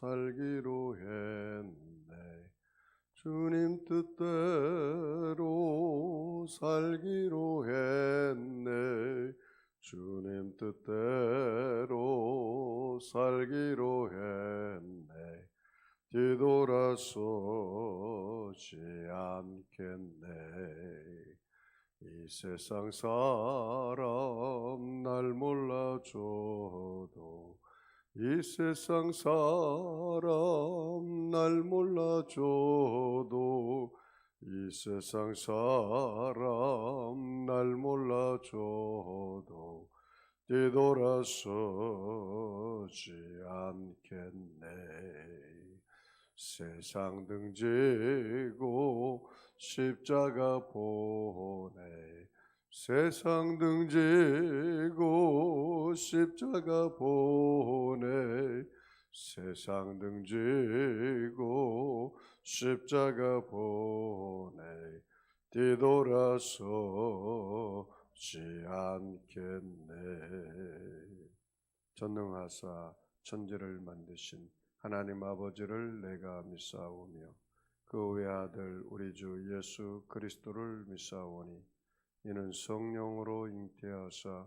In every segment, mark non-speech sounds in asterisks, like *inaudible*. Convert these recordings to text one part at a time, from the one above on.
살기로 했네. 주님 뜻대로 살기로 했네. 주님 뜻대로 살기로 했네. 뒤돌아서지 않겠네. 이 세상 사람 날 몰라줘도 이 세상 사람 날 몰라줘도 이 세상 사람 날 몰라줘도 뒤돌아서지 않겠네. 세상 등지고 십자가 보내. 세상 등지고 십자가 보내 세상 등지고 십자가 보내 뒤돌아서지 않겠네. 전능하사 천지를 만드신 하나님 아버지를 내가 믿사오며 그 외아들 우리 주 예수 그리스도를 믿사오니 이는 성령으로 잉태하사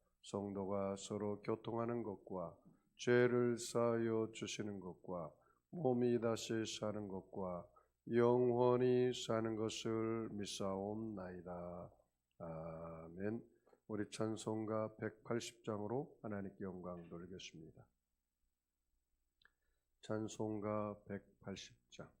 성도가 서로 교통하는 것과 죄를 사하여 주시는 것과 몸이 다시 사는 것과 영원히 사는 것을 믿사옵나이다. 아멘. 우리 찬송가 180장으로 하나님께 영광 돌리겠습니다. 찬송가 180장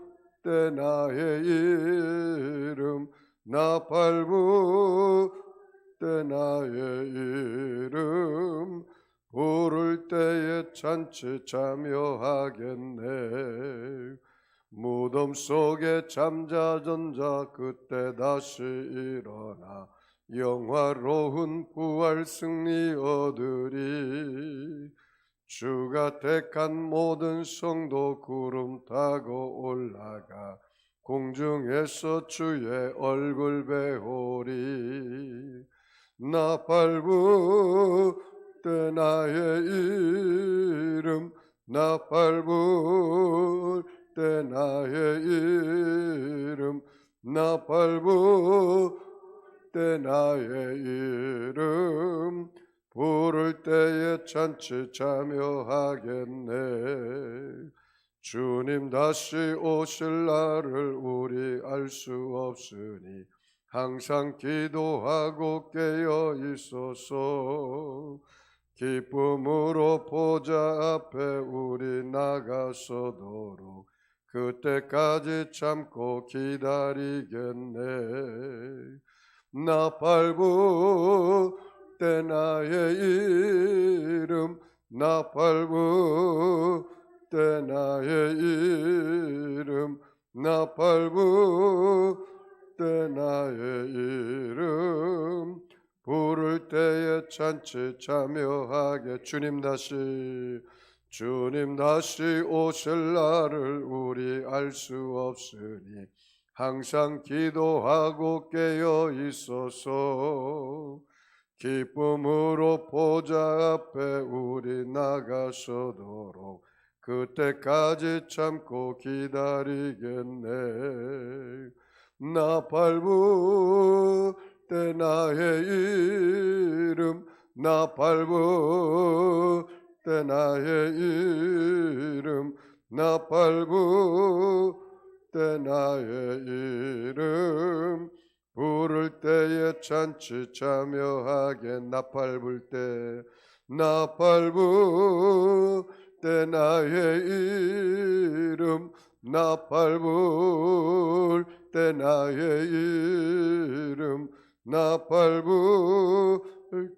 때 나의 이름 나팔 불때 나의 이름 부를 때에 잔치 참여하겠네. 무덤 속에 잠자던 자 그때 다시 일어나 영화로운 부활 승리 얻으리 주가 택한 모든 성도 구름 타고 올라가 공중에서 주의 얼굴 배우리. 나팔 불때 나의 이름 나팔 불때 나의 이름 나팔 불때 나의 이름 부를 때에 잔치 참여하겠네. 주님 다시 오실 날을 우리 알 수 없으니 항상 기도하고 깨어 있소서. 기쁨으로 보좌 앞에 우리 나가서도록 그때까지 참고 기다리겠네. 나팔 불때 나의 이름 나팔 불때 나의 이름 나팔 불때 나의 이름 부를 때에 잔치 참여하게. 주님 다시 주님 다시 오실 날을 우리 알 수 없으니 항상 기도하고 깨어 있어서 기쁨으로 보좌 앞에 우리 나가서도록 그때까지 참고 기다리겠네. 나팔 불때 나의 이름 나팔부 때 나의 이름 나팔부 때 나의 이름 부를 때에 잔치 참여하게 나팔 불 때 나팔 불 때 나의 이름 나팔 불 때 나의 이름 나팔 불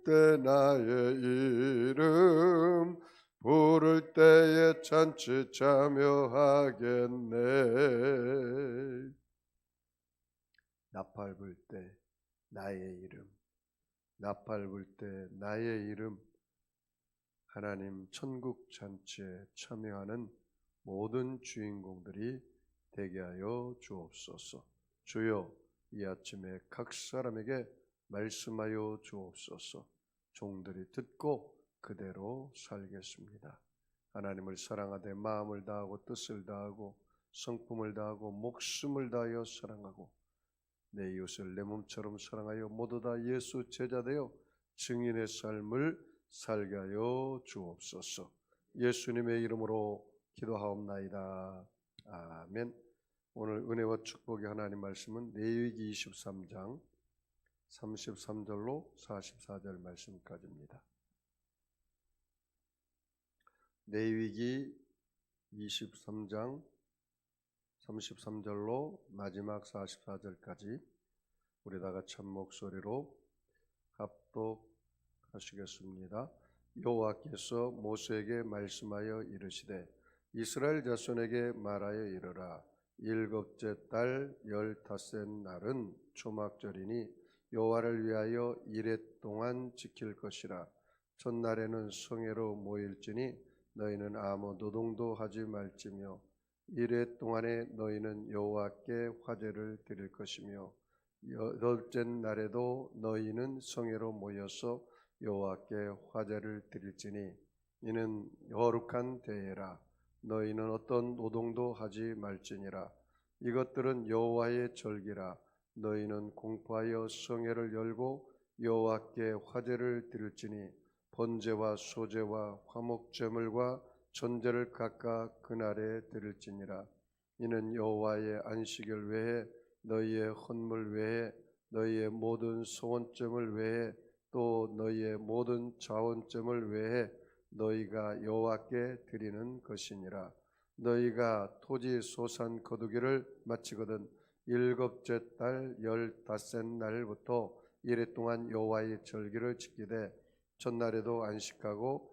때 나의 이름. 부를 때에 잔치 참여하겠네 나팔 불 때 나의 이름 나팔 불 때 나의 이름 하나님 천국 잔치에 참여하는 모든 주인공들이 되게 하여 주옵소서. 주여 이 아침에 각 사람에게 말씀하여 주옵소서. 종들이 듣고 그대로 살겠습니다. 하나님을 사랑하되 마음을 다하고 뜻을 다하고 성품을 다하고 목숨을 다하여 사랑하고 내 이웃을 내 몸처럼 사랑하여 모두 다 예수 제자되어 증인의 삶을 살게 하여 주옵소서. 예수님의 이름으로 기도하옵나이다. 아멘. 오늘 은혜와 축복의 하나님 말씀은 레위기 23장 33절로 44절 말씀까지입니다. 레위기 23장 33절로 마지막 44절까지 우리 다 같이 한 목소리로 합독하시겠습니다. 여호와께서 모세에게 말씀하여 이르시되 이스라엘 자손에게 말하여 이르라 일곱째 달 열다섯 날은 초막절이니 여호와를 위하여 이래 동안 지킬 것이라 첫날에는 성회로 모일지니 너희는 아무 노동도 하지 말지며 이래 동안에 너희는 여호와께 화제를 드릴 것이며 여덟째 날에도 너희는 성회로 모여서 여호와께 화제를 드릴지니 이는 거룩한 대회라. 너희는 어떤 노동도 하지 말지니라. 이것들은 여호와의 절기라. 너희는 공포하여 성회를 열고 여호와께 화제를 드릴지니 번제와 소제와 화목제물과 전제를 각각 그날에 드릴지니라. 이는 여호와의 안식일 외에 너희의 헌물 외에 너희의 모든 소원점을 외에 또 너희의 모든 자원점을 외에 너희가 여호와께 드리는 것이니라. 너희가 토지 소산 거두기를 마치거든 일곱째 달 열다섯 날부터 이래 동안 여호와의 절기를 지키되 첫날에도 안식하고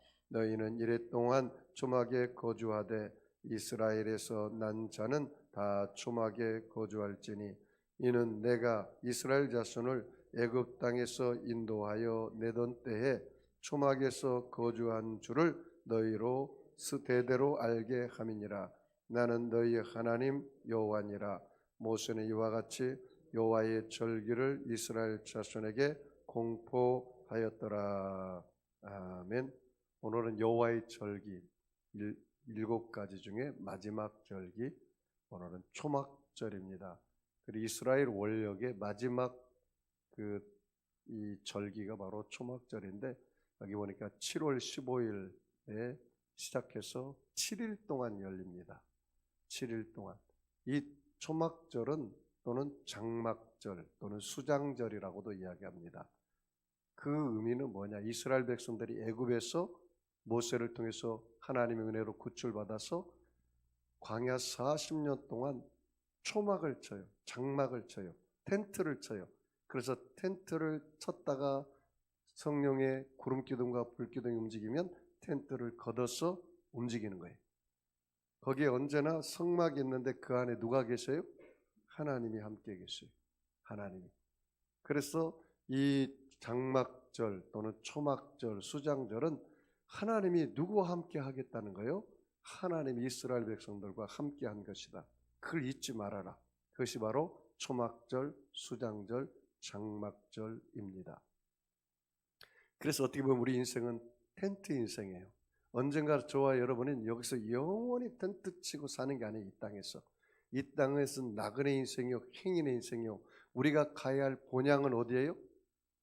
너희는 이래 동안 초막에 거주하되 이스라엘에서 난 자는 다 초막에 거주할지니 이는 내가 이스라엘 자손을 애굽 땅에서 인도하여 내던 때에 초막에서 거주한 줄을 너희로 스대대로 알게 함이니라. 나는 너희의 하나님 여호와니라. 모세는 이와 같이 여호와의 절기를 이스라엘 자손에게 공포하였더라. 아멘 오늘은 여호와의 절기 일, 일곱 가지 중에 마지막 절기 오늘은 초막절입니다. 그리고 이스라엘 원력의 마지막 그 이 절기가 바로 초막절인데 여기 보니까 7월 15일에 시작해서 7일 동안 열립니다. 7일 동안 이 초막절은 또는 장막절 또는 수장절이라고도 이야기합니다. 그 의미는 뭐냐? 이스라엘 백성들이 애굽에서 모세를 통해서 하나님의 은혜로 구출받아서 광야 40년 동안 초막을 쳐요. 장막을 쳐요. 텐트를 쳐요. 그래서 텐트를 쳤다가 성령의 구름 기둥과 불 기둥이 움직이면 텐트를 걷어서 움직이는 거예요. 거기에 언제나 성막이 있는데 그 안에 누가 계세요? 하나님이 함께 계세요. 하나님이. 그래서 이 장막절 또는 초막절, 수장절은 하나님이 누구와 함께 하겠다는 거요? 하나님이 이스라엘 백성들과 함께 한 것이다. 그걸 잊지 말아라. 그것이 바로 초막절, 수장절, 장막절입니다. 그래서 어떻게 보면 우리 인생은 텐트 인생이에요. 언젠가 저와 여러분은 여기서 영원히 텐트 치고 사는 게 아니에요. 이 땅에서. 이 땅에서 나그네 인생이요, 행인의 인생이요. 우리가 가야 할 본향은 어디예요?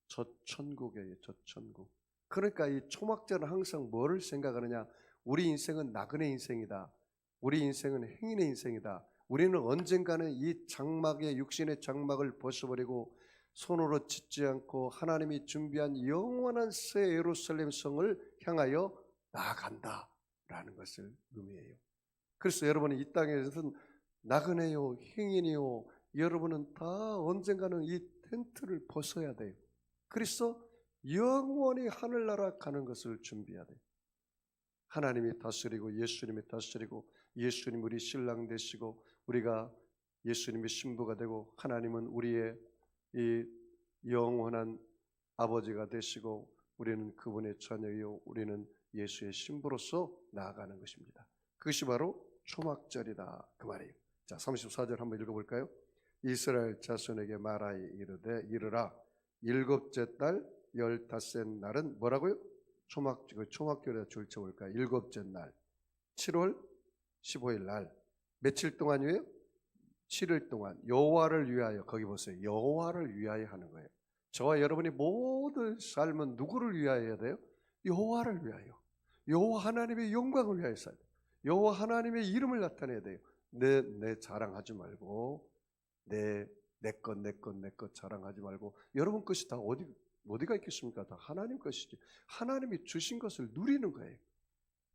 저 천국이에요. 저 천국. 그러니까 이 초막절은 항상 뭐를 생각하느냐? 우리 인생은 나그네 인생이다. 우리 인생은 행인의 인생이다. 우리는 언젠가는 이 장막의 육신의 장막을 벗어버리고 손으로 짓지 않고 하나님이 준비한 영원한 새 예루살렘 성을 향하여 나아간다라는 것을 의미해요. 그래서 여러분이 이 땅에서는 나그네요, 행인이요, 여러분은 다 언젠가는 이 텐트를 벗어야 돼요. 그래서 영원히 하늘나라 가는 것을 준비해야 돼요. 하나님이 다스리고 예수님이 다스리고 예수님 우리 신랑 되시고 우리가 예수님의 신부가 되고 하나님은 우리의 이 영원한 아버지가 되시고 우리는 그분의 자녀이요 우리는 예수의 신부로서 나아가는 것입니다. 그것이 바로 초막절이다 그 말이에요. 자, 34절 한번 읽어 볼까요? 이스라엘 자손에게 말하여 이르되 이르라 일곱째 달 열다섯 날은 뭐라고요? 초막 그 초막절에 줄쳐 볼까요? 일곱째 날 7월 15일 날 며칠 동안이에요? 7일 동안 여호와를 위하여 거기 보세요. 여호와를 위하여 하는 거예요. 저와 여러분이 모든 삶은 누구를 위하여 해야 돼요? 여호와를 위하여. 여호와 하나님의 영광을 위하여 살아야 돼요. 여호와 하나님의 이름을 나타내야 돼요. 내, 내 자랑하지 말고 내 내 것, 내 것, 내 것 자랑하지 말고 여러분 것이 다 어디 어디가 있겠습니까? 다 하나님 것이지. 하나님이 주신 것을 누리는 거예요.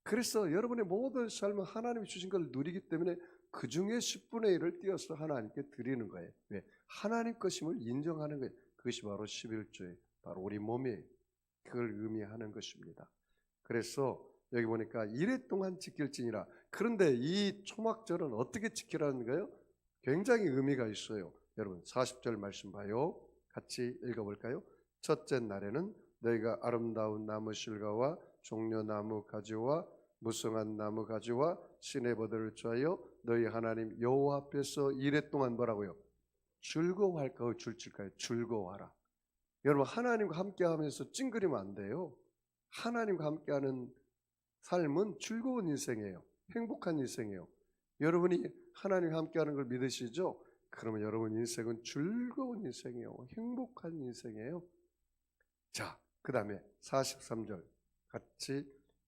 그래서 여러분의 모든 삶은 하나님이 주신 것을 누리기 때문에 그 중에 10분의 1을 띄어서 하나님께 드리는 거예요. 왜? 하나님 것임을 인정하는 거예요. 그것이 바로 11조의 바로 우리 몸이 그걸 의미하는 것입니다. 그래서 여기 보니까 이래 동안 지킬지니라. 그런데 이 초막절은 어떻게 지키라는 거예요? 굉장히 의미가 있어요. 여러분 40절 말씀 봐요. 같이 읽어볼까요? 첫째 날에는 너희가 아름다운 나무 실과와 종려나무 가지와 무성한 나무 가지와 시내버들을 좋아하여 너희 하나님 여호와 앞에서 이래 동안 뭐라고요? 즐거워할까? 줄칠까요? 즐거워하라. 여러분 하나님과 함께하면서 찡그리면 안 돼요. 하나님과 함께하는 삶은 즐거운 인생이에요. 행복한 인생이에요. 여러분이 하나님과 함께하는 걸 믿으시죠? 그러면 여러분 인생은 즐거운 인생이에요. 행복한 인생이에요. 자, 그 다음에 43절 같이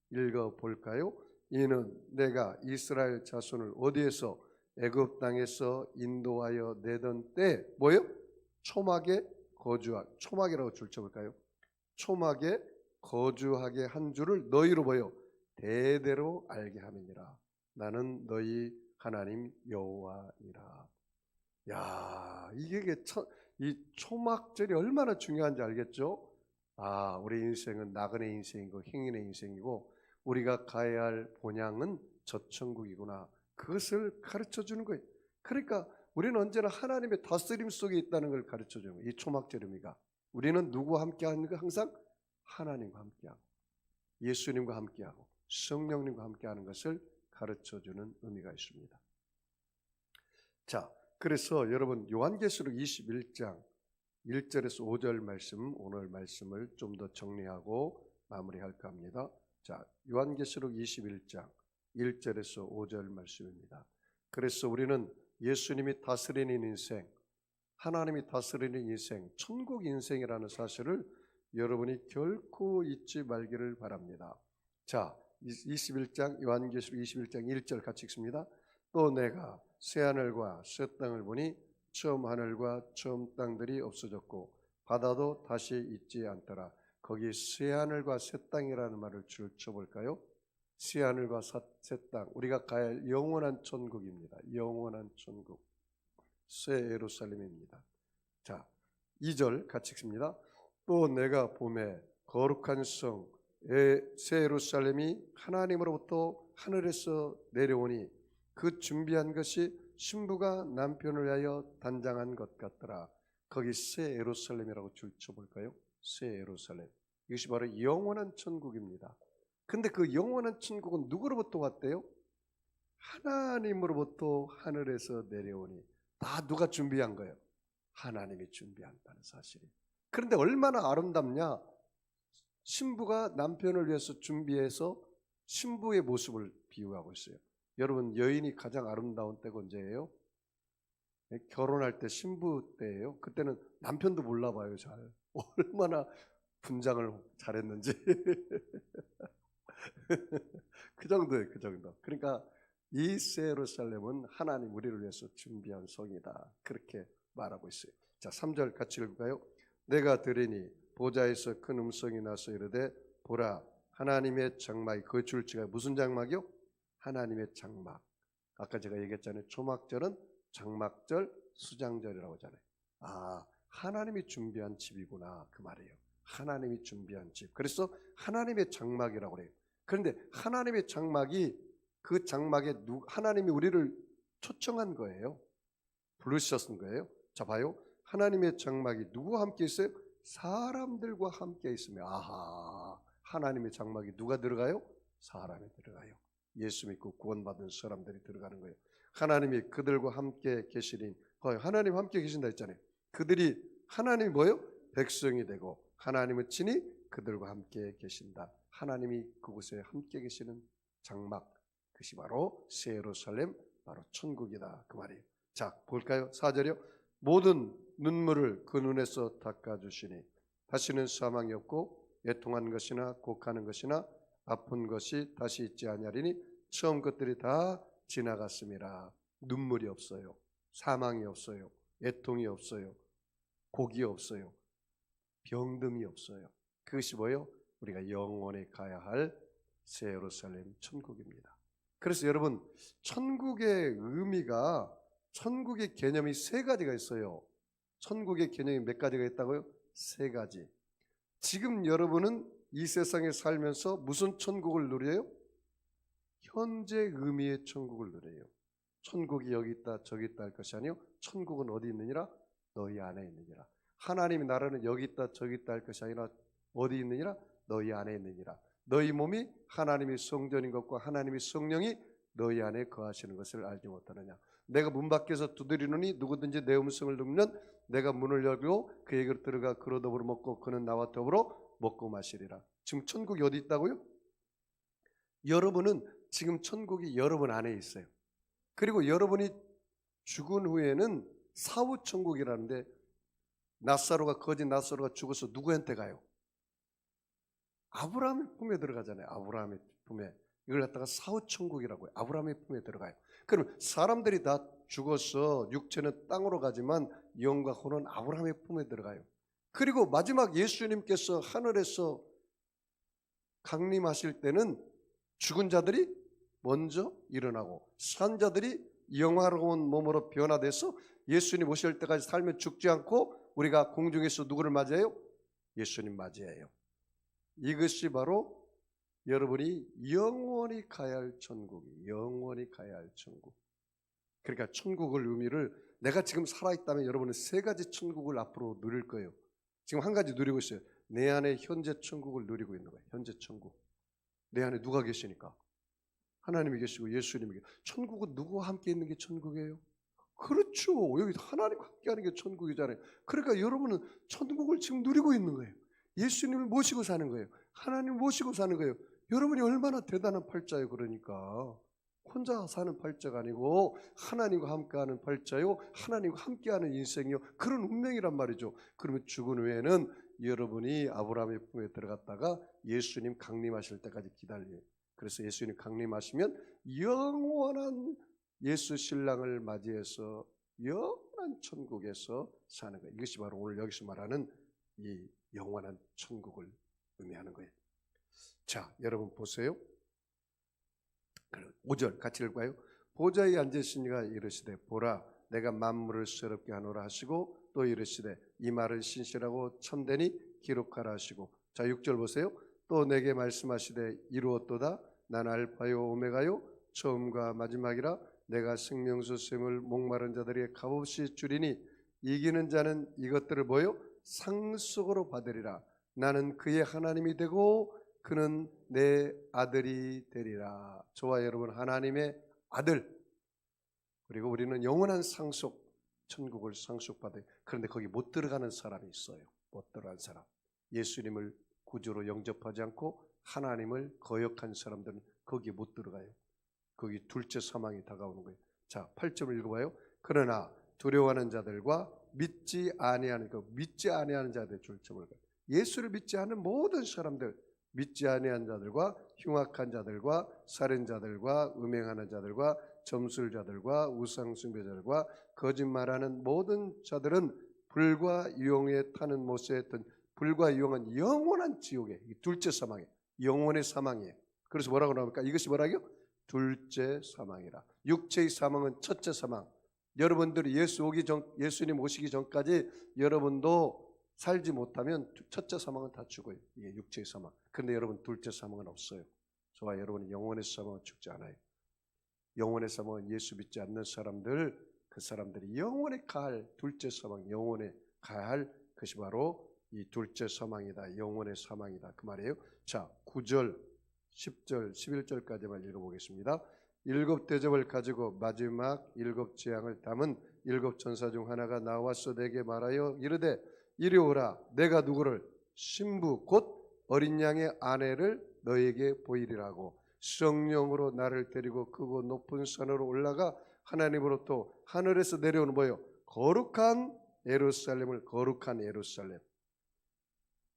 읽어 볼까요? 이는 내가 이스라엘 자손을 어디에서 애굽 땅에서 인도하여 내던 때 뭐요? 초막에 거주하 초막이라고 줄쳐 볼까요? 초막에 거주하게 한 줄을 너희로 보여 대대로 알게 함이니라. 나는 너희 하나님 여호와니라. 야, 이게 첫, 이 초막절이 얼마나 중요한지 알겠죠? 아, 우리 인생은 나그네 인생이고 행인의 인생이고 우리가 가야 할 본향은 저천국이구나. 그것을 가르쳐 주는 거예요. 그러니까 우리는 언제나 하나님의 다스림 속에 있다는 걸 가르쳐 주는 거예요. 이 초막절음이가. 우리는 누구와 함께 하는 거 항상 하나님과 함께하고 예수님과 함께하고 성령님과 함께하는 것을 가르쳐 주는 의미가 있습니다. 자, 그래서 여러분 요한계시록 21장 1절에서 5절 말씀 오늘 말씀을 좀 더 정리하고 마무리할까 합니다. 자, 요한계시록 21장 1절에서 5절 말씀입니다. 그래서 우리는 예수님이 다스리는 인생, 하나님이 다스리는 인생, 천국 인생이라는 사실을 여러분이 결코 잊지 말기를 바랍니다. 자, 21장 요한계시록 21장 1절 같이 읽습니다. 또 내가 새 하늘과 새 땅을 보니 처음 하늘과 처음 땅들이 없어졌고 바다도 다시 있지 않더라. 거기 새 하늘과 새 땅이라는 말을 줄 쳐 볼까요? 새 하늘과 새 땅. 우리가 가야 할 영원한 천국입니다. 영원한 천국. 새 예루살렘입니다. 자, 2절 같이 읽습니다. 또 내가 봄에 거룩한 성, 새 예루살렘이 하나님으로부터 하늘에서 내려오니 그 준비한 것이 신부가 남편을 위하여 단장한 것 같더라. 거기 새 예루살렘이라고 줄쳐 볼까요? 새 예루살렘. 이것이 바로 영원한 천국입니다. 근데 그 영원한 천국은 누구로부터 왔대요? 하나님으로부터 하늘에서 내려오니 다 누가 준비한 거예요? 하나님이 준비한다는 사실이. 그런데 얼마나 아름답냐? 신부가 남편을 위해서 준비해서 신부의 모습을 비유하고 있어요. 여러분 여인이 가장 아름다운 때가 언제예요? 네, 결혼할 때 신부 때예요. 그때는 남편도 몰라봐요 잘. *laughs* 얼마나 분장을 잘했는지. *laughs* 그 정도예요, 그 정도. 그러니까 이 세루살렘은 하나님 우리를 위해서 준비한 성이다. 그렇게 말하고 있어요. 자, 3절 같이 읽을까요? 내가 들으니 보좌에서 큰 음성이 나서 이르되 보라 하나님의 장막이 그 줄지가 무슨 장막이요? 하나님의 장막. 아까 제가 얘기했잖아요. 초막절은 장막절, 수장절이라고 하잖아요. 아, 하나님이 준비한 집이구나 그 말이에요. 하나님이 준비한 집. 그래서 하나님의 장막이라고 그래요. 그런데 하나님의 장막이 그 장막에 누, 하나님이 우리를 초청한 거예요. 부르셨은 거예요. 자 봐요. 하나님의 장막이 누구와 함께 있어요? 사람들과 함께 있으며 아하 하나님의 장막이 누가 들어가요? 사람이 들어가요. 예수 믿고 구원받은 사람들이 들어가는 거예요. 하나님이 그들과 함께 계시니 어, 하나님 함께 계신다 했잖아요. 그들이 하나님이 뭐요? 백성이 되고 하나님은 친히 그들과 함께 계신다. 하나님이 그곳에 함께 계시는 장막 그것이 바로 새 예루살렘 바로 천국이다 그 말이에요. 자 볼까요? 4절이요. 모든 눈물을 그 눈에서 닦아 주시니 다시는 사망이 없고 애통한 것이나 곡하는 것이나 아픈 것이 다시 있지 아니하리니 처음 것들이 다 지나갔습니다. 눈물이 없어요. 사망이 없어요. 애통이 없어요. 곡이 없어요. 병듦이 없어요. 그것이 뭐요? 우리가 영원히 가야 할 새 예루살렘 천국입니다. 그래서 여러분 천국의 의미가 천국의 개념이 세 가지가 있어요. 천국의 개념이 몇 가지가 있다고요? 세 가지. 지금 여러분은 이 세상에 살면서 무슨 천국을 누려요? 현재 의미의 천국을 누려요. 천국이 여기 있다 저기 있다 할 것이 아니요. 천국은 어디 있느니라? 너희 안에 있느니라. 하나님의 나라는 여기 있다 저기 있다 할 것이 아니라 어디 있느니라? 너희 안에 있느니라. 너희 몸이 하나님의 성전인 것과 하나님의 성령이 너희 안에 거하시는 것을 알지 못하느냐. 내가 문 밖에서 두드리노니 누구든지 내 음성을 듣면 내가 문을 열고 그에게로 들어가 그로 더불어 먹고 그는 나와 더불어 먹고 마시리라. 지금 천국이 어디 있다고요? 여러분은 지금 천국이 여러분 안에 있어요. 그리고 여러분이 죽은 후에는 사후 천국이라는데 나사로가 거짓 나사로가 죽어서 누구한테 가요? 아브라함의 품에 들어가잖아요. 아브라함의 품에. 이걸 갖다가 사후 천국이라고 해요. 아브라함의 품에 들어가요. 그럼 사람들이 다 죽어서 육체는 땅으로 가지만 영과 혼은 아브라함의 품에 들어가요. 그리고 마지막 예수님께서 하늘에서 강림하실 때는 죽은 자들이 먼저 일어나고 산 자들이 영화로운 몸으로 변화돼서 예수님 오실 때까지 살면 죽지 않고 우리가 공중에서 누구를 맞이해요? 예수님 맞이해요. 이것이 바로 여러분이 영원히 가야 할 천국이 영원히 가야 할 천국. 그러니까 천국을 의미를 내가 지금 살아있다면 여러분은 세 가지 천국을 앞으로 누릴 거예요. 지금 한 가지 누리고 있어요. 내 안에 현재 천국을 누리고 있는 거예요. 현재 천국. 내 안에 누가 계시니까? 하나님이 계시고 예수님이 계시고 천국은 누구와 함께 있는 게 천국이에요? 그렇죠. 여기 하나님과 함께 하는 게 천국이잖아요. 그러니까 여러분은 천국을 지금 누리고 있는 거예요. 예수님을 모시고 사는 거예요. 하나님을 모시고 사는 거예요. 여러분이 얼마나 대단한 팔자예요. 그러니까 혼자 사는 팔자가 아니고 하나님과 함께하는 팔자요. 하나님과 함께하는 인생이요. 그런 운명이란 말이죠. 그러면 죽은 후에는 여러분이 아브라함의 품에 들어갔다가 예수님 강림하실 때까지 기다려요. 그래서 예수님 강림하시면 영원한 예수 신랑을 맞이해서 영원한 천국에서 사는 거예요. 이것이 바로 오늘 여기서 말하는 이 영원한 천국을 의미하는 거예요. 자, 여러분 보세요. 5절 같이 읽어요. 보좌에 앉으신 이가 이르시되 보라 내가 만물을 새롭게 하노라 하시고 또 이르시되 이 말을 신실하고 참되니 기록하라 하시고 자 6절 보세요. 또 내게 말씀하시되 이루었도다 난 알파요 오메가요 처음과 마지막이라 내가 생명수 샘을 목마른 자들에게 값없이 주리니 이기는 자는 이것들을 보여 상속으로 받으리라 나는 그의 하나님이 되고 그는 내 아들이 되리라. 저와 여러분 하나님의 아들. 그리고 우리는 영원한 상속 천국을 상속받아요. 그런데 거기 못 들어가는 사람이 있어요. 못 들어간 사람. 예수님을 구주로 영접하지 않고 하나님을 거역한 사람들은 거기에 못 들어가요. 거기 둘째 사망이 다가오는 거예요. 자, 8절을 읽어봐요. 그러나 두려워하는 자들과 믿지 아니하는 그 믿지 아니하는 자들의 줄점을 가. 예수를 믿지 않는 모든 사람들, 믿지 아니한 자들과 흉악한 자들과 살인자들과 음행하는 자들과 점술자들과 우상숭배자들과 거짓말하는 모든 자들은 불과 유용에 타는 못에 했던 불과 유용한 영원한 지옥에 이 둘째 사망에 영원의 사망이에요. 그래서 뭐라고 나옵니까? 이것이 뭐라고요? 둘째 사망이라. 육체의 사망은 첫째 사망. 여러분들이 예수 오기 전 예수님 오시기 전까지 여러분도 살지 못하면 첫째 사망은 다 죽어요. 이게 육체의 사망. 그런데 여러분 둘째 사망은 없어요. 저와 여러분은 영원의 사망은 죽지 않아요. 영원의 사망은 예수 믿지 않는 사람들 그 사람들이 영원에 가할 둘째 사망, 영원에 가할 것이 바로 이 둘째 사망이다. 영원의 사망이다. 그 말이에요. 자, 9절, 10절, 11절까지만 읽어보겠습니다. 일곱 대접을 가지고 마지막 일곱 재앙을 담은 일곱 천사 중 하나가 나와서 내게 말하여 이르되 이리 오라 내가 누구를 신부 곧 어린 양의 아내를 너에게 보이리라고 성령으로 나를 데리고 크고 높은 산으로 올라가 하나님으로부터 하늘에서 내려오는 뭐요 거룩한 예루살렘을 거룩한 예루살렘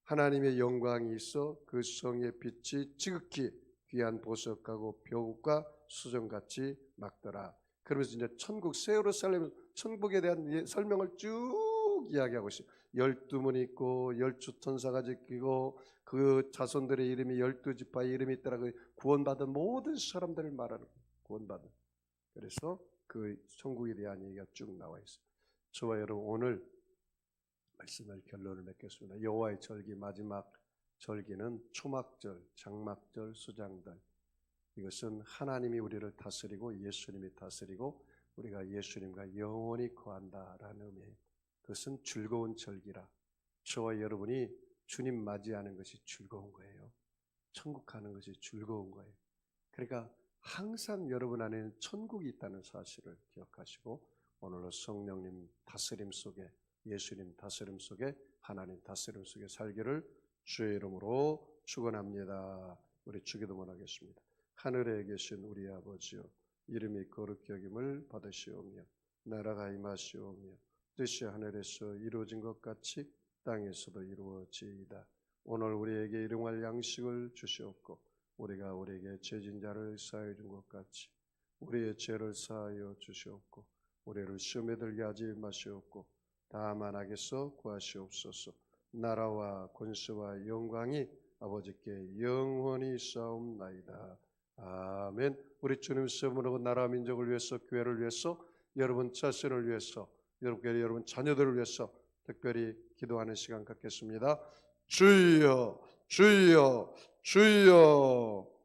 하나님의 영광이 있어 그 성의 빛이 지극히 귀한 보석하고 벼과 수정같이 막더라. 그러면서 이제 천국 새 예루살렘 천국에 대한 예- 설명을 쭉 이야기하고 있어요. 열두 문이 있고 열두 천사가 지키고 그 자손들의 이름이 열두 지파의 이름이 있더라. 그 구원받은 모든 사람들을 말하는. 구원받은. 그래서 그 천국에 대한 얘기가 쭉 나와 있어요. 저와 여러분 오늘 말씀을 결론을 맺겠습니다. 여호와의 절기 마지막 절기는 초막절, 장막절, 수장절. 이것은 하나님이 우리를 다스리고 예수님이 다스리고 우리가 예수님과 영원히 거한다라는 의미예요. 그것은 즐거운 절기라. 저와 여러분이 주님 맞이하는 것이 즐거운 거예요. 천국 가는 것이 즐거운 거예요. 그러니까 항상 여러분 안에는 천국이 있다는 사실을 기억하시고 오늘로 성령님 다스림 속에 예수님 다스림 속에 하나님 다스림 속에 살기를 주의 이름으로 축원합니다. 우리 주기도문 하겠습니다. 하늘에 계신 우리 아버지여 이름이 거룩히 여김을 받으시오며 나라가 임하시오며 뜻이 하늘에서 이루어진 것 같이 땅에서도 이루어지이다. 오늘 우리에게 일용할 양식을 주시옵고 우리가 우리에게 죄진 자를 사하여 준 것 같이 우리의 죄를 사하여 주시옵고 우리를 시험에 들게 하지 마시옵고 다만 악에서 구하시옵소서. 나라와 권세와 영광이 아버지께 영원히 싸움나이다. 아멘. 우리 주님 세문하고 나라 민족을 위해서 교회를 위해서 여러분 자신을 위해서 여러분께 여러분 자녀들을 위해서 특별히 기도하는 시간 갖겠습니다. 주여 주여 주여